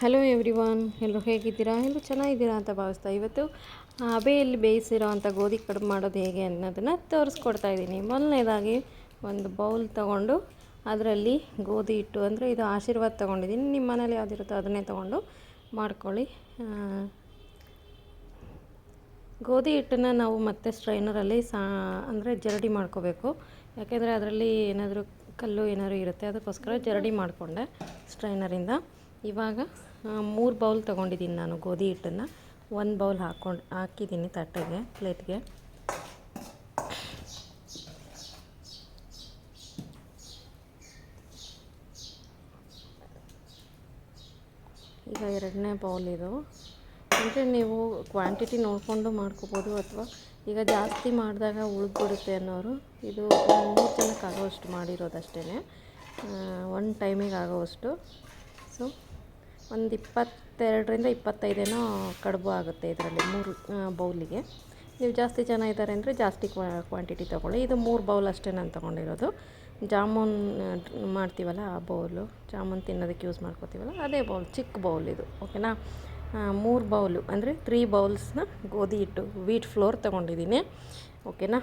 Hello everyone ಎಲ್ಲರೂ ಹೇಗಿದ್ದೀರಾ? ಎಲ್ಲರೂ ಚೆನ್ನಾಗಿದ್ದೀರಾ ಅಂತ ಭಾವಿಸ್ತಾ ಇವತ್ತು ಹಬೆಯಲ್ಲಿ ಬೇಯಿಸಿರೋ ಅಂಥ ಗೋಧಿ ಕಡುಬು ಮಾಡೋದು ಹೇಗೆ ಅನ್ನೋದನ್ನು ತೋರಿಸ್ಕೊಡ್ತಾ ಇದ್ದೀನಿ. ಮೊದಲನೇದಾಗಿ ಒಂದು ಬೌಲ್ ತೊಗೊಂಡು ಅದರಲ್ಲಿ ಗೋಧಿ ಇಟ್ಟು ಅಂದರೆ ಇದು ಆಶೀರ್ವಾದ ತೊಗೊಂಡಿದ್ದೀನಿ. ನಿಮ್ಮ ಮನೇಲಿ ಯಾವುದಿರುತ್ತೋ ಅದನ್ನೇ ತೊಗೊಂಡು ಮಾಡ್ಕೊಳ್ಳಿ. ಗೋಧಿ ಹಿಟ್ಟನ್ನು ನಾವು ಮತ್ತೆ ಸ್ಟ್ರೈನರಲ್ಲಿ ಸಾ, ಅಂದರೆ ಜರಡಿ ಮಾಡ್ಕೋಬೇಕು. ಯಾಕೆಂದರೆ ಅದರಲ್ಲಿ ಏನಾದರೂ ಕಲ್ಲು ಏನಾದರೂ ಇರುತ್ತೆ, ಅದಕ್ಕೋಸ್ಕರ ಜರಡಿ ಮಾಡಿಕೊಂಡೆ ಸ್ಟ್ರೈನರಿಂದ. ಇವಾಗ ಮೂರು ಬೌಲ್ ತೊಗೊಂಡಿದ್ದೀನಿ ನಾನು ಗೋಧಿ ಹಿಟ್ಟನ್ನು. ಒಂದು ಬೌಲ್ ಹಾಕ್ಕೊಂಡು ಹಾಕಿದ್ದೀನಿ ತಟ್ಟೆಗೆ, ಪ್ಲೇಟ್ಗೆ. ಈಗ ಎರಡನೇ ಬೌಲ್ ಇದು. ಅಂದರೆ ನೀವು ಕ್ವಾಂಟಿಟಿ ನೋಡಿಕೊಂಡು ಮಾಡ್ಕೋಬೋದು ಅಥವಾ ಈಗ ಜಾಸ್ತಿ ಮಾಡಿದಾಗ ಉಳಿದ್ಬಿಡುತ್ತೆ ಅನ್ನೋರು, ಇದು ಮೂರು ಜನಕ್ಕೆ ಆಗೋವಷ್ಟು ಮಾಡಿರೋದಷ್ಟೇ ಒನ್ ಟೈಮಿಗೆ ಆಗೋವಷ್ಟು. ಸೊ ಒಂದು ಇಪ್ಪತ್ತೆರಡರಿಂದ ಇಪ್ಪತ್ತೈದೇನೋ ಕಡುಬು ಆಗುತ್ತೆ ಇದರಲ್ಲಿ ಮೂರು ಬೌಲಿಗೆ. ನೀವು ಜಾಸ್ತಿ ಜನ ಇದ್ದಾರೆ ಅಂದರೆ ಜಾಸ್ತಿ ಕ್ವಾಂಟಿಟಿ ತೊಗೊಳ್ಳಿ. ಇದು ಮೂರು ಬೌಲ್ ಅಷ್ಟೇ ನಾನು ತೊಗೊಂಡಿರೋದು. ಜಾಮೂನ್ ಮಾಡ್ತೀವಲ್ಲ ಆ ಬೌಲು ಜಾಮೂನ್ ತಿನ್ನೋದಕ್ಕೆ ಯೂಸ್ ಮಾಡ್ಕೋತೀವಲ್ಲ, ಅದೇ ಬೌಲ್ ಚಿಕ್ಕ ಬೌಲ್ ಇದು. ಓಕೆನಾ ಮೂರು ಬೌಲು ಅಂದರೆ ತ್ರೀ ಬೌಲ್ಸ್ನ ಗೋಧಿ ಹಿಟ್ಟು ವೀಟ್ ಫ್ಲೋರ್ ತೊಗೊಂಡಿದ್ದೀನಿ. ಓಕೆನಾ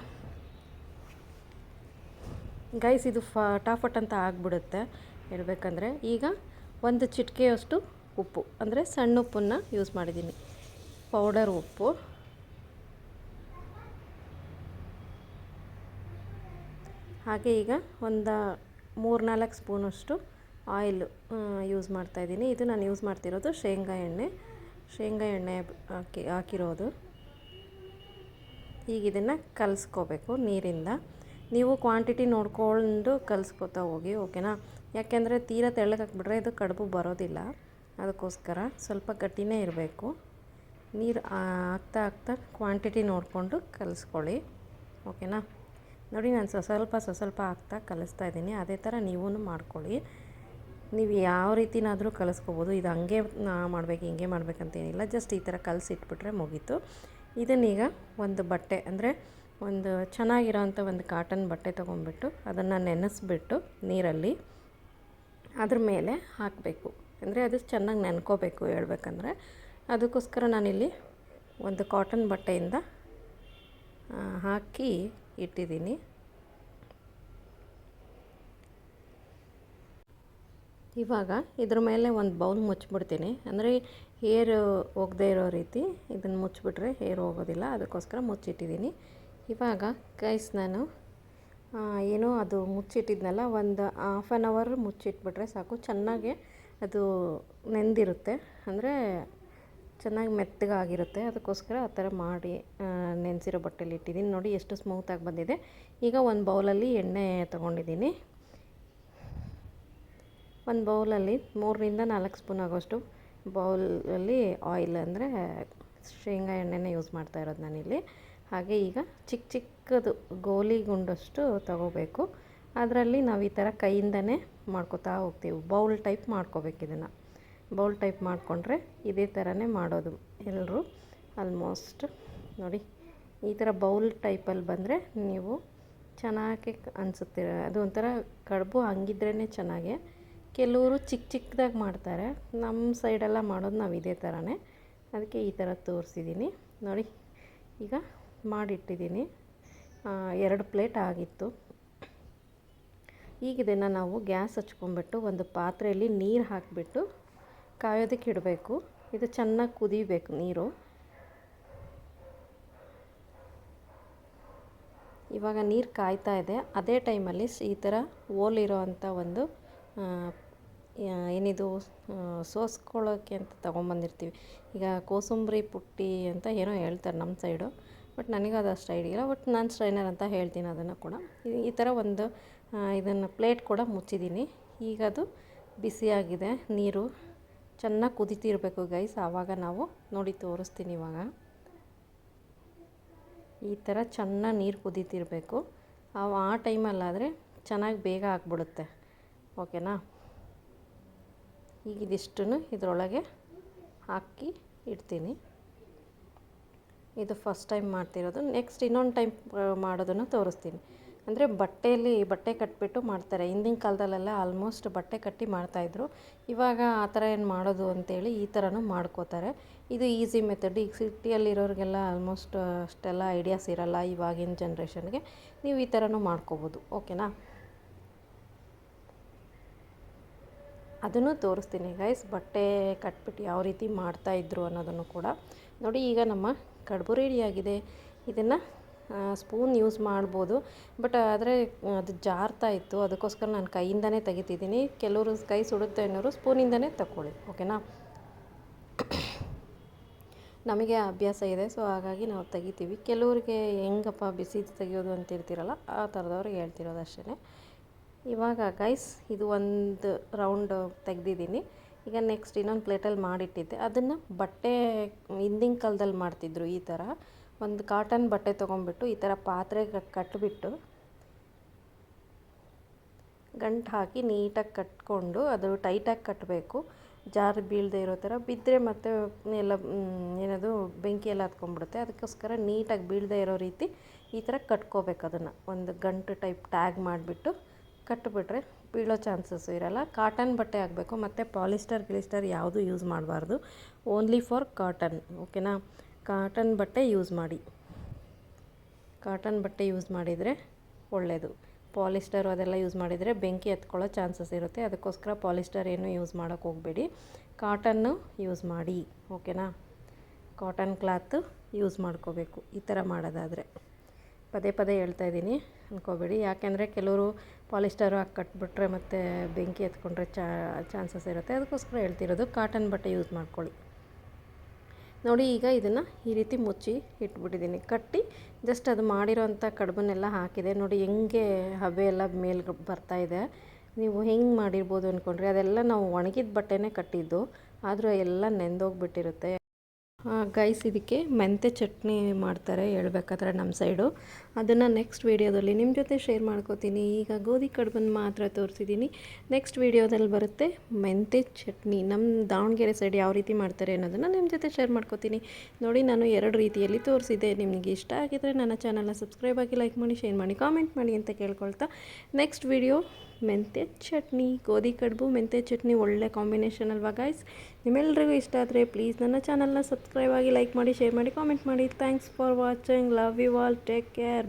ಗೈಸ್ ಇದು ಫಟಾಫಟ್ ಅಂತ ಆಗಿಬಿಡುತ್ತೆ. ಹೇಳ್ಬೇಕಂದ್ರೆ ಈಗ ಒಂದು ಚಿಟಿಕೆಯಷ್ಟು ಉಪ್ಪು, ಅಂದರೆ ಸಣ್ಣ ಉಪ್ಪನ್ನು ಯೂಸ್ ಮಾಡಿದ್ದೀನಿ. ಪೌಡರ್ ಉಪ್ಪು. ಹಾಗೆ ಈಗ ಒಂದು ಮೂರು ನಾಲ್ಕು ಸ್ಪೂನಷ್ಟು ಆಯಿಲ್ ಯೂಸ್ ಮಾಡ್ತಾಯಿದ್ದೀನಿ ಇದು ನಾನು ಯೂಸ್ ಮಾಡ್ತಿರೋದು ಶೇಂಗಾ ಎಣ್ಣೆ. ಶೇಂಗಾ ಎಣ್ಣೆ ಹಾಕಿ ಹಾಕಿರೋದು. ಈಗ ಇದನ್ನು ಕಲಿಸ್ಕೋಬೇಕು ನೀರಿಂದ. ನೀವು ಕ್ವಾಂಟಿಟಿ ನೋಡ್ಕೊಂಡು ಕಲಿಸ್ಕೊತಾ ಹೋಗಿ ಓಕೆನಾ ಯಾಕೆಂದರೆ ತೀರಾ ತೆಳ್ಳಗೆ ಹಾಕ್ಬಿಟ್ರೆ ಇದು ಕಡುಬು ಬರೋದಿಲ್ಲ. ಅದಕ್ಕೋಸ್ಕರ ಸ್ವಲ್ಪ ಗಟ್ಟಿನೇ ಇರಬೇಕು. ನೀರು ಹಾಕ್ತಾ ಹಾಕ್ತಾ ಕ್ವಾಂಟಿಟಿ ನೋಡಿಕೊಂಡು ಕಲಿಸ್ಕೊಳ್ಳಿ ಓಕೆನಾ ನೋಡಿ, ನಾನು ಸ್ವಸ್ವಲ್ಪ ಸ್ವಲ್ಪ ಸ್ವಲ್ಪ ಹಾಕ್ತಾ ಕಲಿಸ್ತಾ ಇದ್ದೀನಿ. ಅದೇ ಥರ ನೀವೂ ಮಾಡ್ಕೊಳ್ಳಿ. ನೀವು ಯಾವ ರೀತಿನಾದರೂ ಕಲಿಸ್ಕೋಬೋದು. ಇದು ಹಂಗೆ ಮಾಡಬೇಕು, ಹಿಂಗೆ ಮಾಡಬೇಕಂತೇನಿಲ್ಲ ಜಸ್ಟ್ ಈ ಥರ ಕಲಸಿಟ್ಬಿಟ್ರೆ ಮುಗೀತು. ಇದನ್ನೀಗ ಒಂದು ಬಟ್ಟೆ, ಅಂದರೆ ಒಂದು ಚೆನ್ನಾಗಿರೋಂಥ ಒಂದು ಕಾಟನ್ ಬಟ್ಟೆ ತೊಗೊಂಡ್ಬಿಟ್ಟು ಅದನ್ನು ನೆನೆಸ್ಬಿಟ್ಟು ನೀರಲ್ಲಿ ಅದ್ರ ಮೇಲೆ ಹಾಕಬೇಕು. ಅಂದರೆ ಅದು ಚೆನ್ನಾಗಿ ನೆನ್ಕೋಬೇಕು ಹೇಳ್ಬೇಕಂದ್ರೆ. ಅದಕ್ಕೋಸ್ಕರ ನಾನಿಲ್ಲಿ ಒಂದು ಕಾಟನ್ ಬಟ್ಟೆಯಿಂದ ಹಾಕಿ ಇಟ್ಟಿದ್ದೀನಿ. ಇವಾಗ ಇದ್ರ ಮೇಲೆ ಒಂದು ಬೌಲ್ ಮುಚ್ಚಿಬಿಡ್ತೀನಿ. ಅಂದರೆ ಹೇರ್ ಹೋಗದೇ ಇರೋ ರೀತಿ ಇದನ್ನು ಮುಚ್ಚಿಬಿಟ್ರೆ ಹೇರ್ ಹೋಗೋದಿಲ್ಲ. ಅದಕ್ಕೋಸ್ಕರ ಮುಚ್ಚಿಟ್ಟಿದ್ದೀನಿ. ಇವಾಗ ಕೈಸ್ ನಾನು ಏನೋ ಅದು ಮುಚ್ಚಿಟ್ಟಿದ್ನಲ್ಲ, ಒಂದು ಹಾಫ್ ಆನ್ ಅವರ್ ಮುಚ್ಚಿಟ್ಬಿಟ್ರೆ ಸಾಕು. ಚೆನ್ನಾಗಿ ಅದು ನೆಂದಿರುತ್ತೆ. ಅಂದರೆ ಚೆನ್ನಾಗಿ ಮೆತ್ತಗಾಗಿರುತ್ತೆ. ಅದಕ್ಕೋಸ್ಕರ ಆ ಥರ ಮಾಡಿ ನೆನೆಸಿರೋ ಬಟ್ಟೆಲಿ ಇಟ್ಟಿದ್ದೀನಿ. ನೋಡಿ ಎಷ್ಟು ಸ್ಮೂತಾಗಿ ಬಂದಿದೆ. ಈಗ ಒಂದು ಬೌಲಲ್ಲಿ ಎಣ್ಣೆ ತೊಗೊಂಡಿದ್ದೀನಿ. ಒಂದು ಬೌಲಲ್ಲಿ ಮೂರರಿಂದ ನಾಲ್ಕು ಸ್ಪೂನ್ ಆಗೋಷ್ಟು ಬೌಲಲ್ಲಿ ಆಯಿಲ್ ಅಂದರೆ ಶೇಂಗಾ ಎಣ್ಣೆನೇ ಯೂಸ್ ಮಾಡ್ತಾ ಇರೋದು ನಾನಿಲ್ಲಿ. ಹಾಗೆ ಈಗ ಚಿಕ್ಕ ಚಿಕ್ಕದು ಗೋಲಿ ಗುಂಡಷ್ಟು ತಗೋಬೇಕು. ಅದರಲ್ಲಿ ನಾವು ಈ ಥರ ಕೈಯಿಂದನೇ ಮಾಡ್ಕೋತಾ ಹೋಗ್ತೀವಿ. ಬೌಲ್ ಟೈಪ್ ಮಾಡ್ಕೋಬೇಕು ಇದನ್ನು. ಬೌಲ್ ಟೈಪ್ ಮಾಡಿಕೊಂಡ್ರೆ ಇದೇ ಥರನೇ ಮಾಡೋದು ಎಲ್ಲರೂ. ಆಲ್ಮೋಸ್ಟ್ ನೋಡಿ, ಈ ಥರ ಬೌಲ್ ಟೈಪಲ್ಲಿ ಬಂದರೆ ನೀವು ಚೆನ್ನಾಗಿ ಅನಿಸುತ್ತೆ. ಅದು ಒಂಥರ ಕಡುಬು ಹಂಗಿದ್ರೇ ಚೆನ್ನಾಗೆ. ಕೆಲವರು ಚಿಕ್ಕ ಚಿಕ್ಕದಾಗಿ ಮಾಡ್ತಾರೆ. ನಮ್ಮ ಸೈಡೆಲ್ಲ ಮಾಡೋದು ನಾವು ಇದೇ ಥರನೇ ಅದಕ್ಕೆ ಈ ಥರ ತೋರಿಸಿದ್ದೀನಿ ನೋಡಿ, ಈಗ ಮಾಡಿಟ್ಟಿದ್ದೀನಿ ಎರಡು ಪ್ಲೇಟ್ ಆಗಿತ್ತು. ಈಗ ಇದನ್ನು ನಾವು ಗ್ಯಾಸ್ ಹಚ್ಕೊಂಬಿಟ್ಟು ಒಂದು ಪಾತ್ರೆಯಲ್ಲಿ ನೀರು ಹಾಕಿಬಿಟ್ಟು ಕಾಯೋದಕ್ಕೆ ಇಡಬೇಕು. ಇದು ಚೆನ್ನಾಗಿ ಕುದಿಬೇಕು ನೀರು. ಇವಾಗ ನೀರು ಕಾಯ್ತಾ ಇದೆ. ಅದೇ ಟೈಮಲ್ಲಿ ಈ ಥರ ಓಲಿರೋ ಅಂಥ ಒಂದು ಏನಿದು ಸೋಸ್ಕೊಳ್ಳೋಕ್ಕೆ ಅಂತ ತೊಗೊಂಬಂದಿರ್ತೀವಿ. ಈಗ ಕೋಸಂಬರಿ ಪುಟ್ಟಿ ಅಂತ ಏನೋ ಹೇಳ್ತಾರೆ ನಮ್ಮ ಸೈಡು, ಬಟ್ ನನಗೆ ಅದು ಅಷ್ಟು ಐಡಿಯಾ ಬಟ್ ನಾನು ಸ್ಟ್ರೈನರ್ ಅಂತ ಹೇಳ್ತೀನಿ ಅದನ್ನು ಕೂಡ. ಈ- ಥರ ಒಂದು ಇದನ್ನು ಪ್ಲೇಟ್ ಕೂಡ ಮುಚ್ಚಿದ್ದೀನಿ. ಈಗ ಅದು ಬಿಸಿಯಾಗಿದೆ, ನೀರು ಚೆನ್ನಾಗಿ ಕುದಿತಿರ್ಬೇಕು ಗೈಸ್. ಆವಾಗ ನಾವು ನೋಡಿ ತೋರಿಸ್ತೀನಿ ಇವಾಗ. ಈ ಥರ ಚೆನ್ನಾಗಿ ನೀರು ಕುದೀತಿರಬೇಕು. ಆ ಟೈಮಲ್ಲಾದರೆ ಚೆನ್ನಾಗಿ ಬೇಗ ಆಗಿಬಿಡುತ್ತೆ. ಓಕೆನಾ? ಈಗ ಇದಿಷ್ಟನ್ನು ಇದರೊಳಗೆ ಹಾಕಿ ಇಡ್ತೀನಿ. ಇದು ಫಸ್ಟ್ ಟೈಮ್ ಮಾಡ್ತಿರೋದು. ನೆಕ್ಸ್ಟ್ ಇನ್ನೊಂದು ಟೈಮ್ ಮಾಡೋದನ್ನು ತೋರಿಸ್ತೀನಿ. ಅಂದರೆ ಬಟ್ಟೆಯಲ್ಲಿ, ಬಟ್ಟೆ ಕಟ್ಟಿಬಿಟ್ಟು ಮಾಡ್ತಾರೆ. ಹಿಂದಿನ ಕಾಲದಲ್ಲೆಲ್ಲ ಆಲ್ಮೋಸ್ಟ್ ಬಟ್ಟೆ ಕಟ್ಟಿ ಮಾಡ್ತಾಯಿದ್ರು ಇವಾಗ ಆ ಥರ ಏನು ಮಾಡೋದು ಅಂತೇಳಿ ಈ ಥರನೂ ಮಾಡ್ಕೋತಾರೆ. ಇದು ಈಸಿ ಮೆಥಡ್ ಈಗ ಸಿಟಿಯಲ್ಲಿರೋರಿಗೆಲ್ಲ ಆಲ್ಮೋಸ್ಟ್ ಅಷ್ಟೆಲ್ಲ ಐಡಿಯಾಸ್ ಇರಲ್ಲ ಇವಾಗಿನ ಜನ್ರೇಷನ್ಗೆ ನೀವು ಈ ಥರನೂ ಮಾಡ್ಕೋಬೋದು. ಓಕೆನಾ ಅದನ್ನು ತೋರಿಸ್ತೀನಿ ಗೈಸ್ ಬಟ್ಟೆ ಕಟ್ಬಿಟ್ಟು ಯಾವ ರೀತಿ ಮಾಡ್ತಾಯಿದ್ರು ಅನ್ನೋದನ್ನು ಕೂಡ. ನೋಡಿ, ಈಗ ನಮ್ಮ ಕಡುಬು ರೆಡಿಯಾಗಿದೆ ಇದನ್ನು ಸ್ಪೂನ್ ಯೂಸ್ ಮಾಡ್ಬೋದು. ಬಟ್ ಆದರೆ, ಅದು ಜಾರ್ತಾ ಇತ್ತು. ಅದಕ್ಕೋಸ್ಕರ ನಾನು ಕೈಯಿಂದನೇ ತೆಗಿತಿದ್ದೀನಿ. ಕೆಲವರು ಕೈ ಸುಡುತ್ತೆ ಅನ್ನೋರು ಸ್ಪೂನಿಂದನೇ ತಗೊಳ್ಳಿ ಓಕೆನಾ ನಮಗೆ ಅಭ್ಯಾಸ ಇದೆ. ಸೊ ಹಾಗಾಗಿ ನಾವು ತೆಗಿತೀವಿ. ಕೆಲವ್ರಿಗೆ ಹೆಂಗಪ್ಪ ಬಿಸಿ ತೆಗಿಯೋದು ಅಂತಿರ್ತೀರಲ್ಲ ಆ ಥರದವ್ರಿಗೆ ಹೇಳ್ತಿರೋದು ಅಷ್ಟೇ ಇವಾಗ ಗೈಸ್ ಇದು ಒಂದು ರೌಂಡ್ ತೆಗೆದಿದ್ದೀನಿ. ಈಗ ನೆಕ್ಸ್ಟ್ ಇನ್ನೊಂದು ಪ್ಲೇಟಲ್ಲಿ ಮಾಡಿಟ್ಟಿದ್ದೆ. ಅದನ್ನು ಬಟ್ಟೆ, ಹಿಂದಿನ ಕಾಲದಲ್ಲಿ ಮಾಡ್ತಿದ್ರು ಈ ಥರ ಒಂದು ಕಾಟನ್ ಬಟ್ಟೆ ತೊಗೊಂಡ್ಬಿಟ್ಟು ಈ ಥರ ಪಾತ್ರೆ ಕಟ್ಟಿಬಿಟ್ಟು ಗಂಟು ಹಾಕಿ ನೀಟಾಗಿ ಕಟ್ಕೊಂಡು ಅದು ಟೈಟಾಗಿ ಕಟ್ಟಬೇಕು ಜಾರು ಬೀಳದೆ ಇರೋ ಥರ ಬಿದ್ದರೆ ಮತ್ತೆ ಎಲ್ಲ ಏನದು, ಬೆಂಕಿ ಎಲ್ಲ ಹತ್ಕೊಂಡ್ಬಿಡುತ್ತೆ. ಅದಕ್ಕೋಸ್ಕರ ನೀಟಾಗಿ ಬೀಳದೆ ಇರೋ ರೀತಿ ಈ ಥರ ಕಟ್ಕೋಬೇಕು ಅದನ್ನು. ಒಂದು ಗಂಟು ಟೈಪ್ ಟ್ಯಾಗ್ ಮಾಡಿಬಿಟ್ಟು ಕಟ್ಟಿಬಿಟ್ರೆ ಬೀಳೋ ಚಾನ್ಸಸ್ಸು ಇರಲ್ಲ. ಕಾಟನ್ ಬಟ್ಟೆ ಆಗಬೇಕು ಮತ್ತು ಪಾಲಿಸ್ಟರ್, ಗಿಲಿಸ್ಟರ್ ಯಾವುದು ಯೂಸ್ ಮಾಡಬಾರ್ದು. ಓನ್ಲಿ ಫಾರ್ ಕಾಟನ್ ಓಕೆನಾ ಕಾಟನ್ ಬಟ್ಟೆ ಯೂಸ್ ಮಾಡಿ. ಕಾಟನ್ ಬಟ್ಟೆ ಯೂಸ್ ಮಾಡಿದರೆ ಒಳ್ಳೆಯದು ಪಾಲಿಸ್ಟರ್ ಅದೆಲ್ಲ ಯೂಸ್ ಮಾಡಿದರೆ ಬೆಂಕಿ ಎತ್ಕೊಳ್ಳೋ ಚಾನ್ಸಸ್ ಇರುತ್ತೆ. ಅದಕ್ಕೋಸ್ಕರ ಪಾಲಿಸ್ಟರ್ ಏನು ಯೂಸ್ ಮಾಡೋಕ್ಕೆ ಹೋಗಬೇಡಿ. ಕಾಟನ್ನು ಯೂಸ್ ಮಾಡಿ ಓಕೆನಾ ಕಾಟನ್ ಕ್ಲಾತ್ ಯೂಸ್ ಮಾಡ್ಕೋಬೇಕು. ಈ ಥರ ಮಾಡೋದಾದರೆ. ಪದೇ ಪದೇ ಹೇಳ್ತಾ ಇದ್ದೀನಿ ಅಂದ್ಕೋಬೇಡಿ ಯಾಕೆಂದರೆ ಕೆಲವರು ಪಾಲಿಸ್ಟರು ಹಾಕಿ ಕಟ್ಬಿಟ್ರೆ ಮತ್ತು ಬೆಂಕಿ ಎತ್ಕೊಂಡ್ರೆ ಚಾನ್ಸಸ್ ಇರುತ್ತೆ. ಅದಕ್ಕೋಸ್ಕರ ಹೇಳ್ತಿರೋದು ಕಾಟನ್ ಬಟ್ಟೆ ಯೂಸ್ ಮಾಡ್ಕೊಳ್ಳಿ. ನೋಡಿ, ಈಗ ಇದನ್ನು ಈ ರೀತಿ ಮುಚ್ಚಿ ಇಟ್ಬಿಟ್ಟಿದ್ದೀನಿ. ಕಟ್ಟಿ ಜಸ್ಟ್ ಅದು ಮಾಡಿರೋಂಥ ಕಡುಬನ್ನೆಲ್ಲ ಹಾಕಿದೆ. ನೋಡಿ, ಹೆಂಗೆ ಹಬೆ ಎಲ್ಲ ಬರ್ತಾ ಇದೆ. ನೀವು ಹೆಂಗೆ ಮಾಡಿರ್ಬೋದು ಅಂದ್ಕೊಂಡ್ರೆ ಅದೆಲ್ಲ ನಾವು ಒಣಗಿದ ಬಟ್ಟೆನೇ ಕಟ್ಟಿದ್ದು. ಆದರೂ ಎಲ್ಲ ನೆಂದೋಗ್ಬಿಟ್ಟಿರುತ್ತೆ. ಗೈಸ್ ಇದಕ್ಕೆ ಮೆಂತೆ ಚಟ್ನಿ ಮಾಡ್ತಾರೆ ಹೇಳ್ಬೇಕಾದ್ರೆ ನಮ್ಮ ಸೈಡು. ಅದನ್ನು ನೆಕ್ಸ್ಟ್ ವೀಡಿಯೋದಲ್ಲಿ ನಿಮ್ಮ ಜೊತೆ ಶೇರ್ ಮಾಡ್ಕೋತೀನಿ. ಈಗ ಗೋಧಿ ಕಡುಬನ್ನು ಮಾತ್ರ ತೋರಿಸಿದ್ದೀನಿ ನೆಕ್ಸ್ಟ್ ವೀಡಿಯೋದಲ್ಲಿ ಬರುತ್ತೆ ಮೆಂತೆ ಚಟ್ನಿ. ನಮ್ಮ ದಾವಣಗೆರೆ ಸೈಡ್ ಯಾವ ರೀತಿ ಮಾಡ್ತಾರೆ ಅನ್ನೋದನ್ನು ನಿಮ್ಮ ಜೊತೆ ಶೇರ್ ಮಾಡ್ಕೋತೀನಿ. ನೋಡಿ, ನಾನು ಎರಡು ರೀತಿಯಲ್ಲಿ ತೋರಿಸಿದ್ದೆ. ನಿಮಗೆ ಇಷ್ಟ ಆಗಿದರೆ ನನ್ನ ಚಾನಲ್ನ ಸಬ್ಸ್ಕ್ರೈಬ್ ಆಗಿ ಲೈಕ್ ಮಾಡಿ ಶೇರ್ ಮಾಡಿ ಕಾಮೆಂಟ್ ಮಾಡಿ ಅಂತ ಕೇಳ್ಕೊಳ್ತಾ. ನೆಕ್ಸ್ಟ್ ವೀಡಿಯೋ ಮೆಂತೆ ಚಟ್ನಿ. ಗೋಧಿ ಕಡುಬು ಮೆಂತೆ ಚಟ್ನಿ ಒಳ್ಳೆ ಕಾಂಬಿನೇಷನ್ ಅಲ್ವಾ ಗಾಯ್ಸ್ ನಿಮ್ಮೆಲ್ಲರಿಗೂ ಇಷ್ಟ ಆದರೆ ಪ್ಲೀಸ್ ನನ್ನ ಚಾನಲ್ನ ಸಬ್ಸ್ಕ್ರೈಬ್ ಆಗಿ ಲೈಕ್ ಮಾಡಿ ಶೇರ್ ಮಾಡಿ ಕಾಮೆಂಟ್ ಮಾಡಿ. Thanks for watching love you all take care